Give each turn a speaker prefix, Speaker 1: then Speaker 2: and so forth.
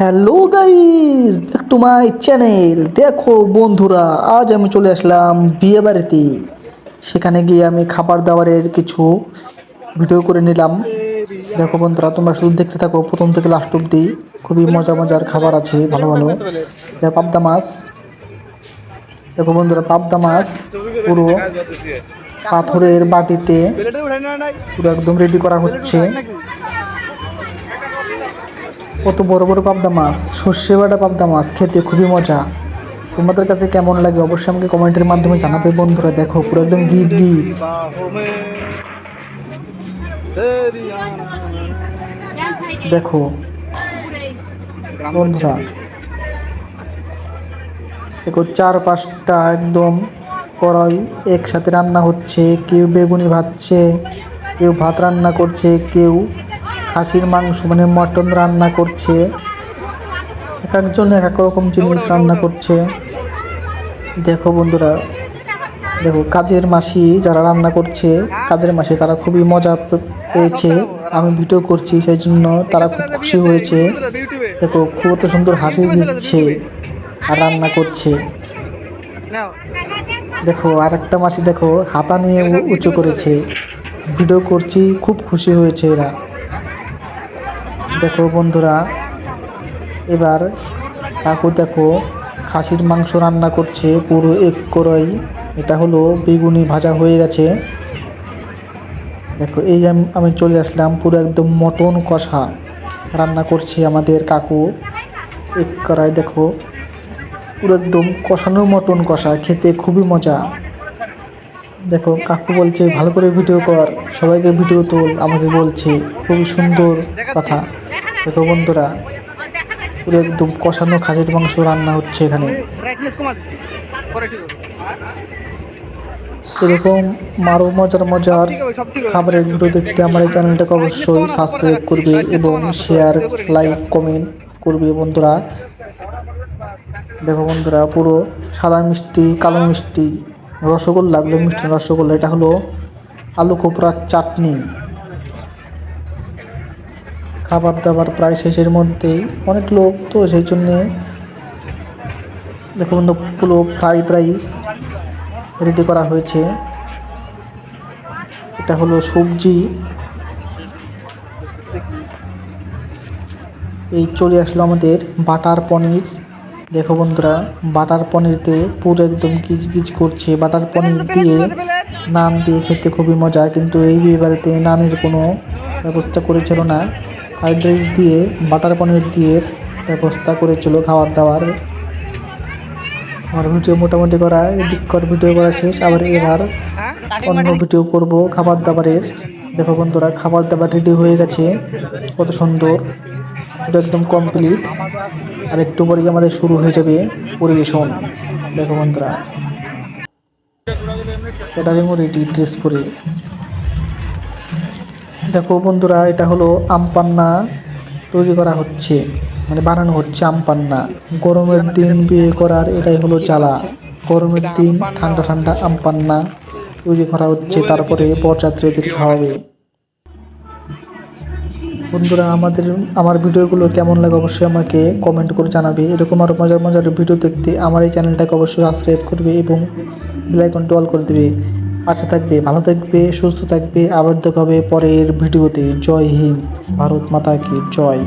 Speaker 1: Hello guys back to my channel দেখো, বন্ধুরা, আজ আমি চলে আসলাম বিয়ে বাড়িতে। সেখানে গিয়ে আমি খাবার দাবারের কিছু ভিডিও করে নিলাম। দেখো, বন্ধুরা, তোমরা শুধু দেখতে থাকো, প্রথম থেকে লাস্ট অব্দি খুবই মজা মজার খাবার আছে, ভালো ভালো। পাবদা মাছ। দেখো, বন্ধুরা, পাবদা মাছ পুরো পাথরের বাটিতে পুরো একদম রেডি করা হচ্ছে। কত বড় বড় পাবদা মাছ, সর্ষে বাটা পাবদা মাছ, খেতে খুবই মজা। তোমাদের কাছে কেমন লাগে অবশ্যই আমাকে কমেন্টের মাধ্যমে জানাবে বন্ধুরা। দেখো, পুরো একদম গিজ গিজ। দেখো, বন্ধুরা, দেখো চার পাঁচটা একদম কড়াই, একসাথে রান্না হচ্ছে, কেউ বেগুনি ভাজছে, কেউ ভাত রান্না করছে, কেউ খাসির মাংস মানে মটন রান্না করছে। এক একজন এক এক রকম জিনিস রান্না করছে। দেখো বন্ধুরা, দেখো কাজের মাসি যারা রান্না করছে, কাজের মাসি তারা খুবই মজা পেয়েছে। আমি ভিডিও করছি, সেই জন্য তারা খুব খুশি হয়েছে। দেখো খুব এত সুন্দর হাসি দিচ্ছে আর রান্না করছে। দেখো আর একটা মাসি দেখো, হাতা নিয়ে উঁচু করেছে। ভিডিও করছি, খুব খুশি হয়েছে এরা। দেখো বন্ধুরা, এবার কাকু দেখো খাসির মাংস রান্না করছে, পুরো এক কড়াই। এটা হলো বেগুনি ভাজা হয়ে গেছে। দেখো, এই আমি চলে আসলাম, পুরো একদম মটন কষা রান্না করছে আমাদের কাকু। এক কড়াই দেখো, পুরো একদম কষানো মটন কষা, খেতে খুবই মজা। দেখো, কাকু বলছে, ভালো করে ভিডিও কর, সবাইকে ভিডিও তোল আমাকে বলছে, খুবই সুন্দর কথা। দেখো বন্ধুরা, পুরো একদম কষানো খাসির মাংস রান্না হচ্ছে এখানে। সেরকম আরও মজার মজার খাবারের ভিডিও দেখতে আমার এই চ্যানেলটাকে অবশ্যই সাবস্ক্রাইব করবে এবং শেয়ার লাইক কমেন্ট করবে বন্ধুরা। দেখো বন্ধুরা, পুরো সাদা মিষ্টি, কালো মিষ্টি, রসগোল্লা এগুলো মিষ্টি রসগোল্লা, এটা হলো আলু কোপড়ার চাটনি। খাবার দাবার প্রায় শেষের মধ্যেই অনেক লোক তো সেই জন্যে দেখো বন্ধু পুরো ফ্রাইড রাইস রেডি করা হয়েছে। এটা হলো সবজি। এই চলে আসলো আমাদের বাটার পনির। দেখো বন্ধুরা বাটার পনিরতে পুরো একদম গিজ করছে। বাটার পনির দিয়ে নান দিয়ে খেতে খুবই মজা কিন্তু এই বিয়ে বাড়িতে নানের কোনো ব্যবস্থা করেছিল না। ফ্রাইড রাইস দিয়ে, বাটার পনির দিয়ে ব্যবস্থা করেছিল খাবার দাবার আমার ভিডিও মোটামুটি করা, এদিককার ভিডিও করা শেষ। আবার এবার অন্য ভিডিও করব খাবার দাবারের। দেখো বন্ধুরা, খাবার দাবার রেডি হয়ে গেছে। কত সুন্দর। এটা একদম কমপ্লিট আর একটু পরেই আমাদের শুরু হয়ে যাবে পরিবেশন। দেখো বন্ধুরা। ক্যাটারিংও রেডি ড্রেস পরে। দেখো বন্ধুরা, এটা হলো আমপান্না তৈরি করা হচ্ছে মানে বানানো হচ্ছে আমপান্না গরমের দিন বিয়ে করার এটাই হলো জ্বালা। গরমের দিন ঠান্ডা ঠান্ডা আমপান্না তৈরি করা হচ্ছে, তারপরে বরযাত্রীদের খাওয়াবে। বন্ধুরা, আমাদের, আমার ভিডিওগুলো কেমন লাগে অবশ্যই আমাকে কমেন্ট করে জানাবে। এরকম আরও মজার মজার ভিডিও দেখতে আমার এই চ্যানেলটাকে অবশ্যই সাবস্ক্রাইব করবে এবং বেলাইকনটি অল করে দেবে। পাশে থাকবে, ভালো থাকবে, সুস্থ থাকবে আবার হবে পরের ভিডিওতে। জয় হিন্দ, ভারত মাতা কি জয়।